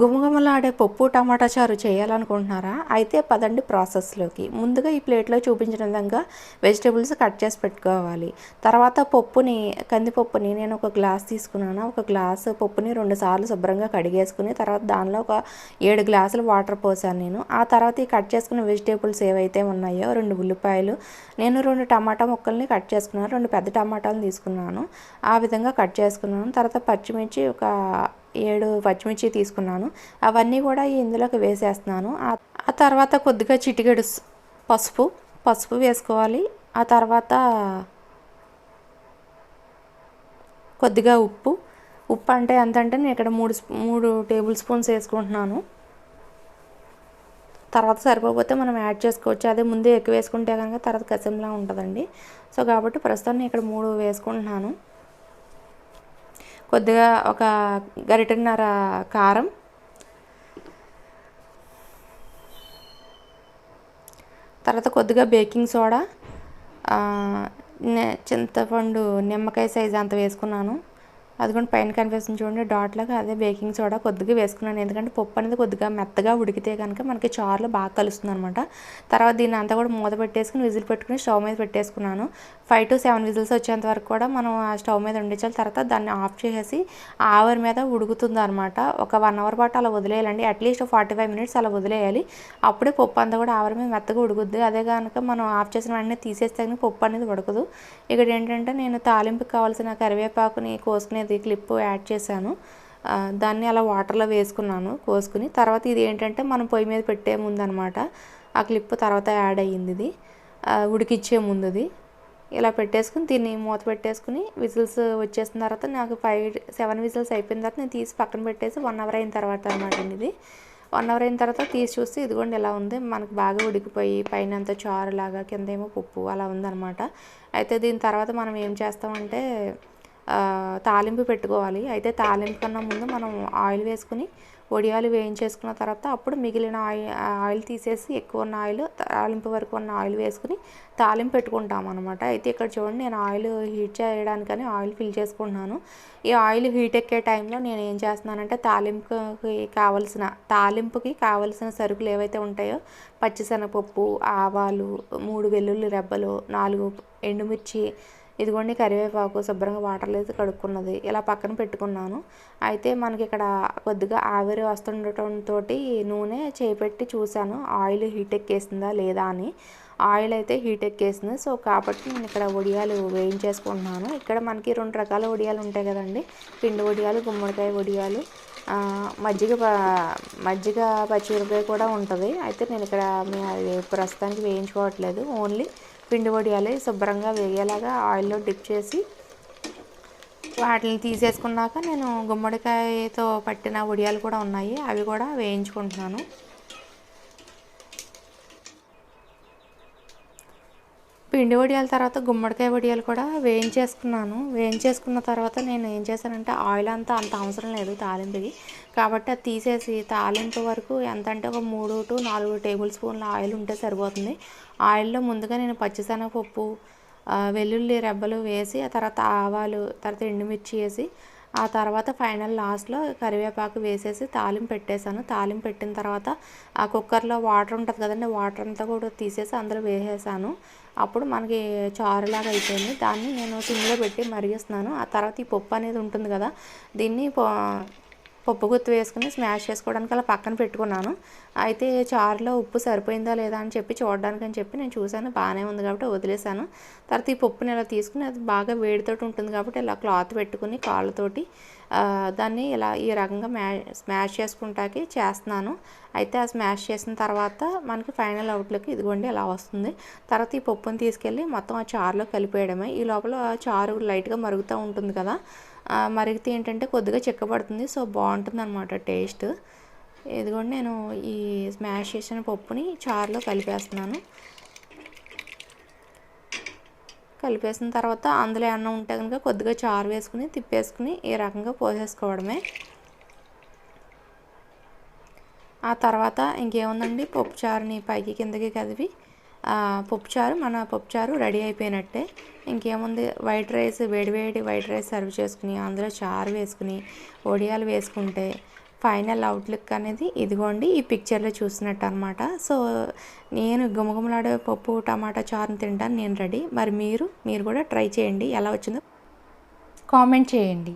గుమగుమలాడే పప్పు టమాటా చారు చేయాలనుకుంటున్నారా? అయితే పదండి ప్రాసెస్లోకి. ముందుగా ఈ ప్లేట్లో చూపించిన విధంగా వెజిటేబుల్స్ కట్ చేసి పెట్టుకోవాలి. తర్వాత పప్పుని కందిపప్పుని నేను ఒక గ్లాస్ తీసుకున్నాను. ఒక గ్లాస్ పప్పుని రెండు సార్లు శుభ్రంగా కడిగేసుకుని తర్వాత దానిలో ఒక ఏడు గ్లాసులు వాటర్ పోసాను నేను. ఆ తర్వాత ఈ కట్ చేసుకున్న వెజిటేబుల్స్ ఏవైతే ఉన్నాయో రెండు ఉల్లిపాయలు నేను రెండు టమాటా ముక్కల్ని కట్ చేసుకున్నాను. రెండు పెద్ద టమాటాలు తీసుకున్నాను. ఆ విధంగా కట్ చేసుకున్నాను. తర్వాత పచ్చిమిర్చి ఒక ఏడు పచ్చిమిర్చి తీసుకున్నాను. అవన్నీ కూడా ఇందులోకి వేసేస్తున్నాను. ఆ- తర్వాత కొద్దిగా చిటికెడు పసుపు పసుపు వేసుకోవాలి. ఆ తర్వాత కొద్దిగా ఉప్పు. ఉప్పు అంటే ఎంత అంటే నేను ఇక్కడ మూడు మూడు టేబుల్ స్పూన్స్ వేసుకుంటున్నాను. తర్వాత సరిపోతే మనం యాడ్ చేసుకోవచ్చు. అదే ముందే ఎక్కువ వేసుకుంటే కనుక తర్వాత కసంలా ఉంటుందండి. సో కాబట్టి ప్రస్తుతం నేను ఇక్కడ మూడు వేసుకుంటున్నాను. కొద్దిగా ఒక గరిటన్నర కారం. తర్వాత కొద్దిగా బేకింగ్ సోడా చింతపండు నిమ్మకాయ సైజ్ అంత వేసుకున్నాను. అది కూడా పైన కనిపిస్తుంది చూడండి డాట్ లాగా అదే బేకింగ్ సోడా కొద్దిగా వేసుకున్నాను. ఎందుకంటే పప్పు అనేది కొద్దిగా మెత్తగా ఉడికితే కనుక మనకి చారులో బాగా కలుస్తుంది అనమాట తర్వాత దీన్ని అంతా కూడా మూత పెట్టేసుకుని విజిల్ పెట్టుకుని స్టవ్ మీద పెట్టేసుకున్నాను. ఫైవ్ టు సెవెన్ విజిల్స్ వచ్చేంత వరకు కూడా మనం ఆ స్టవ్ మీద ఉండించాలి తర్వాత దాన్ని ఆఫ్ చేసేసి ఆవిరి మీద ఉడుకుతుంది అనమాట ఒక వన్ అవర్ పాటు అలా వదిలేయాలండి. At least forty five minutes అలా వదిలేయాలి. అప్పుడే పప్పు అంతా కూడా ఆవిరి మీద మెత్తగా ఉడుకుద్ది. అదే కనుక మనం ఆఫ్ చేసిన వెంటనే తీసేస్తే కానీ పప్పు అనేది ఉడకదు. ఇక్కడ ఏంటంటే నేను తాలింపుకి కావాల్సిన కరివేపాకుని కోసుకునేది క్లిప్ యాడ్ చేశాను. దాన్ని అలా వాటర్లో వేసుకున్నాను కోసుకుని. తర్వాత ఇది ఏంటంటే మనం పొయ్యి మీద పెట్టే ముందు అనమాట ఆ క్లిప్ తర్వాత యాడ్ అయ్యింది ఇది. ఉడికిచ్చే ముందుది ఇలా పెట్టేసుకుని దీన్ని మూత పెట్టేసుకుని విజిల్స్ వచ్చేసిన తర్వాత నాకు ఫైవ్ సెవెన్ విజిల్స్ అయిపోయిన తర్వాత నేను తీసి పక్కన పెట్టేసి వన్ అవర్ అయిన తర్వాత అనమాట ఇది. వన్ అవర్ అయిన తర్వాత తీసి చూస్తే ఇదిగోండి ఎలా ఉంది మనకు బాగా ఉడికిపోయి పైన అంతా చారు లాగా కింద ఏమో పప్పు అలా ఉందన్నమాట. అయితే దీని తర్వాత మనం ఏం చేస్తామంటే తాలింపు పెట్టుకోవాలి. అయితే తాలింపు కన్నా ముందు మనం ఆయిల్ వేసుకుని వడియాలు వేయించేసుకున్న తర్వాత అప్పుడు మిగిలిన ఆయిల్ ఆయిల్ తీసేసి ఎక్కువ ఉన్న ఆయిల్ తాలింపు వరకు ఉన్న ఆయిల్ వేసుకుని తాలింపు పెట్టుకుంటాం అనమాట అయితే ఇక్కడ చూడండి నేను ఆయిల్ హీట్ చేయడానికని ఆయిల్ ఫిల్ చేసుకుంటున్నాను. ఈ ఆయిల్ హీట్ ఎక్కే టైంలో నేను ఏం చేస్తున్నానంటే తాలింపుకి కావలసిన తాలింపుకి కావలసిన సరుకులు ఏవైతే ఉంటాయో పచ్చిశనగపప్పు ఆవాలు మూడు వెల్లుల్లి రెబ్బలు నాలుగు ఎండుమిర్చి ఇదిగోండి కరివేపాకు శుభ్రంగా వాటర్లో లేదు కడుక్కున్నది. ఇలా పక్కన పెట్టుకున్నాను. అయితే మనకి ఇక్కడ కొద్దిగా ఆవిరి వస్తుండటంతో నూనె చేపెట్టి చూశాను. ఆయిల్ హీట్ ఎక్కేసిందా లేదా అని. ఆయిల్ అయితే హీట్ ఎక్కేసింది. సో కాబట్టి నేను ఇక్కడ వడియాలు వేయించేసుకుంటున్నాను. ఇక్కడ మనకి రెండు రకాల వడియాలు ఉంటాయి కదండి. పిండి వడియాలు గుమ్మడికాయ వడియాలు మజ్జిగ ప- మజ్జిగ పచ్చిమిరపకాయ కూడా ఉంటుంది. అయితే నేను ఇక్కడ మీ అది ప్రస్తుతానికి వేయించుకోవట్లేదు. ఓన్లీ పిండి వడియాలి శుభ్రంగా వేగేలాగా ఆయిల్లో డిప్ చేసి వాటిని తీసేసుకున్నాక నేను గుమ్మడికాయతో పట్టిన వడియాలు కూడా ఉన్నాయి. అవి కూడా వేయించుకుంటున్నాను. పిండి వడియాల తర్వాత గుమ్మడికాయ వడియాలు కూడా వేయించేసుకున్నాను. వేయించేసుకున్న తర్వాత నేను ఏం చేశానంటే ఆయిల్ అంతా అంత అవసరం లేదు తాలింపుకి. కాబట్టి అది తీసేసి తాలింపు వరకు ఎంత అంటే ఒక మూడు టు నాలుగు టేబుల్ స్పూన్ల ఆయిల్ ఉంటే సరిపోతుంది. ఆయిల్లో ముందుగా నేను పచ్చిశనగపప్పు వెల్లుల్లి రెబ్బలు వేసి ఆ తర్వాత ఆవాలు తర్వాత ఎండుమిర్చి వేసి ఆ తర్వాత ఫైనల్ లాస్ట్లో కరివేపాకు వేసేసి తాలింపు పెట్టేశాను. తాలింపు పెట్టిన తర్వాత ఆ కుక్కర్లో వాటర్ ఉంటుంది కదండి వాటర్ అంతా కూడా తీసేసి అందులో వేసేసాను. అప్పుడు మనకి చారులాగా అయిపోయింది. దాన్ని నేను సిమ్లో పెట్టి మరిగిస్తున్నాను. ఆ తర్వాత ఈ పప్పు అనేది ఉంటుంది కదా దీన్ని పప్పు గుత్తి వేసుకుని స్మాష్ చేసుకోవడానికి అలా పక్కన పెట్టుకున్నాను. అయితే చారులో ఉప్పు సరిపోయిందా లేదా అని చెప్పి చూడడానికి అని చెప్పి నేను చూశాను. బాగానే ఉంది కాబట్టి వదిలేశాను. తర్వాత ఈ పప్పుని ఇలా తీసుకుని అది బాగా వేడితోటి ఉంటుంది కాబట్టి ఇలా క్లాత్ పెట్టుకుని కాళ్ళతోటి దాన్ని ఇలా ఈ రకంగా మ్యా స్మాష్ చేసుకుంటాకి చేస్తున్నాను. అయితే ఆ స్మాష్ చేసిన తర్వాత మనకి ఫైనల్ అవుట్లోకి ఇదిగోండి ఇలా వస్తుంది. తర్వాత ఈ పప్పుని తీసుకెళ్ళి మొత్తం ఆ చారులో కలిపేయడమే. ఈ లోపల చారు లైట్గా మరుగుతూ ఉంటుంది కదా. మరిగితే ఏంటంటే కొద్దిగా చిక్కబడుతుంది సో బాగుంటుంది అనమాట టేస్ట్. ఇదిగోండి నేను ఈ స్మాష్ చేసిన పప్పుని చారులో కలిపేస్తున్నాను. కలిపేసిన తర్వాత అందులో అన్నం ఉంటే కనుక కొద్దిగా చారు వేసుకుని తిప్పేసుకుని ఈ రకంగా పోసేసుకోవడమే. ఆ తర్వాత ఇంకేముందండి? పప్పుచారుని పైకి కిందకి కదిపి పప్పుచారు మన పప్పుచారు రెడీ అయిపోయినట్టే. ఇంకేముంది? వైట్ రైస్ వేడివేడి వైట్ రైస్ సర్వ్ చేసుకుని అందులో చారు వేసుకుని వడియాలు వేసుకుంటే ఫైనల్ అవుట్లుక్ అనేది ఇదిగోండి ఈ పిక్చర్లో చూసినట్టు అనమాట సో నేను గుమగుమలాడే పప్పు టమాటా చారుని తింటాను నేను రెడీ. మరి మీరు మీరు కూడా ట్రై చేయండి ఎలా వచ్చిందో కామెంట్ చేయండి.